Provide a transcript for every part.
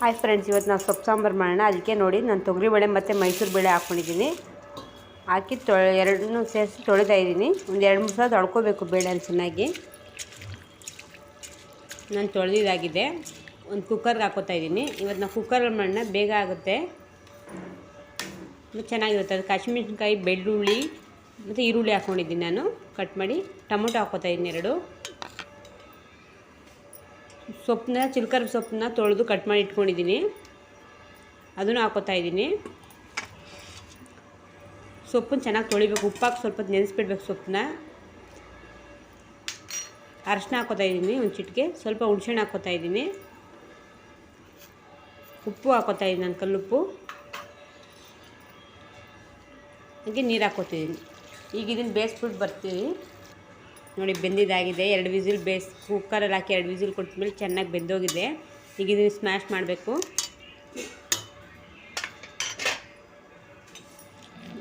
Hi friends ಇವತ್ತು ನಾವು ಸೊಪ್ಪು ಸಾಂಬಾರು ಮಾಡೋಣ. ಅದಕ್ಕೆ ನೋಡಿ ನಾನು ತೊಗರಿಬೇಳೆ ಮತ್ತು ಮೈಸೂರು ಬೇಳೆ ಹಾಕ್ಕೊಂಡಿದ್ದೀನಿ ಹಾಕಿ ತೊಳೆ, ಎರಡನ್ನೂ ಸೇರಿಸಿ ತೊಳಿತಾ ಇದ್ದೀನಿ. ಒಂದು ಎರಡು ಮೂರು ಸಲ ತೊಳ್ಕೊಬೇಕು ಬೇಳೆನ ಚೆನ್ನಾಗಿ. ನಾನು ತೊಳೆದಿದ್ದಾಗಿದೆ. ಒಂದು ಕುಕ್ಕರ್ಗೆ ಹಾಕೋತಾ ಇದ್ದೀನಿ. ಇವತ್ತು ನಾವು ಕುಕ್ಕರಲ್ಲಿ ಮಾಡೋಣ, ಬೇಗ ಆಗುತ್ತೆ. ಚೆನ್ನಾಗಿರುತ್ತೆ. ಅದು ಕಾಶ್ಮೀರಿನಕಾಯಿ, ಬೆಳ್ಳುಳ್ಳಿ, ಮತ್ತು ಈರುಳ್ಳಿ ಹಾಕ್ಕೊಂಡಿದ್ದೀನಿ ನಾನು. ಕಟ್ ಮಾಡಿ, ಟೊಮೊಟೊ ಹಾಕೋತಾ ಇದ್ದೀನಿ ಎರಡು. ಸೊಪ್ಪನ್ನ, ಚಿಲ್ಕರ್ ಸೊಪ್ಪನ್ನ ತೊಳೆದು ಕಟ್ ಮಾಡಿ ಇಟ್ಕೊಂಡಿದ್ದೀನಿ. ಅದನ್ನು ಹಾಕೋತಾ ಇದ್ದೀನಿ. ಸೊಪ್ಪನ್ನ ಚೆನ್ನಾಗಿ ತೊಳಿಬೇಕು. ಉಪ್ಪಾಕಿ ಸ್ವಲ್ಪ ನೆನೆಸ್ಬಿಡ್ಬೇಕು ಸೊಪ್ಪನ್ನ. ಅರಶಿನ ಹಾಕೋತಾ ಇದ್ದೀನಿ ಒಂದು ಚಿಟಿಕೆ. ಸ್ವಲ್ಪ ಹುಣ್ಸೆಹಣ್ಣು ಹಾಕೋತಾ ಇದ್ದೀನಿ. ಉಪ್ಪು ಹಾಕೋತಾ ಇದ್ದೀನಿ ನಾನು ಕಲ್ಲುಪ್ಪು. ಹಾಗೆ ನೀರು ಹಾಕೋತಿದ್ದೀನಿ ಈಗ ಇದನ್ನು ಬೇಯಿಸ್ಬಿಟ್ಟು ಬರ್ತೀವಿ ನೋಡಿ ಬೆಂದಿದ್ದಾಗಿದೆ ಎರಡು ವಿಸಿಲ್ ಬೇಸ್ ಕುಕ್ಕರಲ್ಲಿ ಹಾಕಿ ಎರಡು ವಿಸಿಲ್ ಕೊಟ್ಟಮೇಲೆ ಚೆನ್ನಾಗಿ ಬೆಂದೋಗಿದೆ. ಈಗ ಇದನ್ನು ಸ್ಮ್ಯಾಶ್ ಮಾಡಬೇಕು.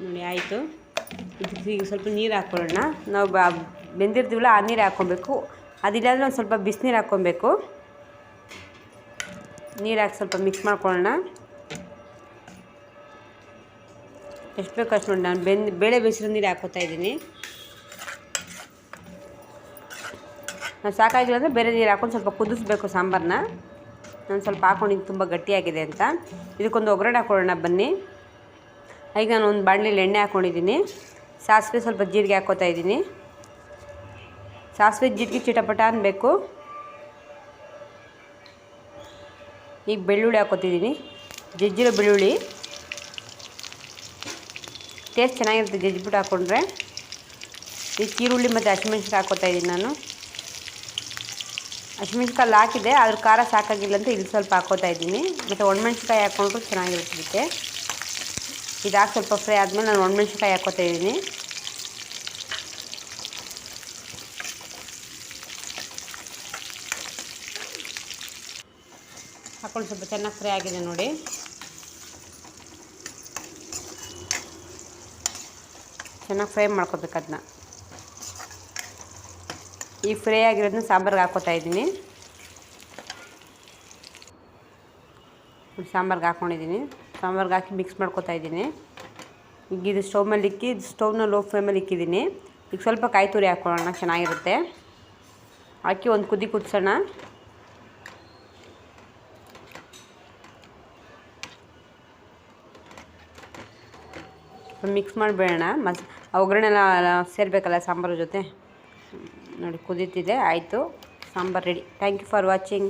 ನೋಡಿ, ಆಯಿತು. ಇದಕ್ಕೆ ಈಗ ಸ್ವಲ್ಪ ನೀರು ಹಾಕ್ಕೊಳ್ಳೋಣ ನಾವು ಬೆಂದಿರ್ತೀವಲ್ಲ, ಆ ನೀರು ಹಾಕ್ಕೊಬೇಕು ಅದಿಲ್ಲಾಂದ್ರೆ ಒಂದು ಸ್ವಲ್ಪ ಬಿಸಿನೀರು ಹಾಕ್ಕೊಬೇಕು ನೀರು ಹಾಕಿ ಸ್ವಲ್ಪ ಮಿಕ್ಸ್ ಮಾಡ್ಕೊಳ್ಳೋಣ. ಎಷ್ಟು ಬೇಕು ಅಷ್ಟು ನೋಡಿ, ನಾನು ಬೆಂದು, ಬೇಳೆ ಬೇಯಿಸಿರೋ ನೀರು ಹಾಕೋತಾ ಇದ್ದೀನಿ. ಸಾಕಾಗಿಲ್ಲ ಅಂದರೆ ಬೇರೆ ನೀರು ಹಾಕೊಂಡು ಸ್ವಲ್ಪ ಕುದಿಸ್ಬೇಕು ಸಾಂಬಾರನ್ನ ನಾನು ಸ್ವಲ್ಪ ಹಾಕೊಂಡಿದ್ದು ತುಂಬ ಗಟ್ಟಿಯಾಗಿದೆ ಅಂತ. ಇದಕ್ಕೊಂದು ಒಗ್ಗರಣೆ ಹಾಕೊಳ್ಳೋಣ ಬನ್ನಿ. ಈಗ ನಾನು ಒಂದು ಬಾಣಲಿಲಿ ಎಣ್ಣೆ ಹಾಕ್ಕೊಂಡಿದ್ದೀನಿ ಸಾಸಿವೆ ಸ್ವಲ್ಪ ಜೀರಿಗೆ ಹಾಕ್ಕೋತಾ ಇದ್ದೀನಿ. ಸಾಸಿವೆ ಜೀರಿಗೆ ಚಿಟಪಟ ಅನ್ನಬೇಕು ಈಗ ಬೆಳ್ಳುಳ್ಳಿ ಹಾಕ್ಕೋತಿದ್ದೀನಿ ಜಜ್ಜಿರೋ ಬೆಳ್ಳುಳ್ಳಿ. ಟೇಸ್ಟ್ ಚೆನ್ನಾಗಿರುತ್ತೆ ಜಜ್ಜಿಬಿಟ್ಟು ಹಾಕ್ಕೊಂಡ್ರೆ ಈ ಈರುಳ್ಳಿ ಮತ್ತು ಹಸಿಮೆಣ್ಸಿನ್ಕಾಯಿ ಹಾಕ್ಕೋತಾ ಇದ್ದೀನಿ ನಾನು. ಹಸಿಮೆಣ್ಸಿನ್ಕಾಯಿ ಹಾಕಿದೆ ಅದ್ರ ಖಾರ ಸಾಕಾಗಿಲ್ಲ ಅಂತ ಇಲ್ಲಿ ಸ್ವಲ್ಪ ಹಾಕೋತಾ ಇದ್ದೀನಿ. ಮತ್ತು ಒಣಮೆಣ್ಸಿಕಾಯಿ ಹಾಕ್ಕೊಂಡ್ರು ಚೆನ್ನಾಗಿರುತ್ತೆ ಇದಾಗಿ ಸ್ವಲ್ಪ ಫ್ರೈ ಆದಮೇಲೆ ನಾನು ಒಣಮೆಣ್ಸಿಕಾಯಿ ಹಾಕೋತಾ ಇದ್ದೀನಿ. ಹಾಕೊಂಡು ಸ್ವಲ್ಪ ಚೆನ್ನಾಗಿ ಫ್ರೈ ಆಗಿದೆ ನೋಡಿ. ಚೆನ್ನಾಗಿ ಫ್ರೈ ಮಾಡ್ಕೋಬೇಕು ಅದನ್ನ. ಈ ಫ್ರೈ ಆಗಿರೋದನ್ನ ಸಾಂಬಾರ್ಗೆ ಹಾಕ್ಕೋತಾ ಇದ್ದೀನಿ. ಸಾಂಬಾರ್ಗೆ ಹಾಕ್ಕೊಂಡಿದ್ದೀನಿ ಸಾಂಬಾರ್ಗೆ ಹಾಕಿ ಮಿಕ್ಸ್ ಮಾಡ್ಕೊತಾ ಇದ್ದೀನಿ. ಈಗ ಇದು ಸ್ಟವ್ ಮೇಲೆ ಇಕ್ಕಿ ಸ್ಟವ್ನ ಲೋ ಫ್ಲೇಮಲ್ಲಿ ಇಕ್ಕಿದ್ದೀನಿ. ಈಗ ಸ್ವಲ್ಪ ಕಾಯಿ ತುರಿ ಹಾಕ್ಕೊಳ್ಳೋಣ ಚೆನ್ನಾಗಿರುತ್ತೆ. ಹಾಕಿ ಒಂದು ಕುದಿ ಕುದಿಸೋಣ. ಮಿಕ್ಸ್ ಮಾಡಿಬೇಡೋಣ. ಮಸ್ ಒಗ್ಗರಣೆ ಎಲ್ಲ ಸೇರಬೇಕಲ್ಲ ಸಾಂಬಾರು ಜೊತೆ? ನೋಡಿ ಕುದೀತಿದೆ. ಆಯಿತು sambar ready thank you for watching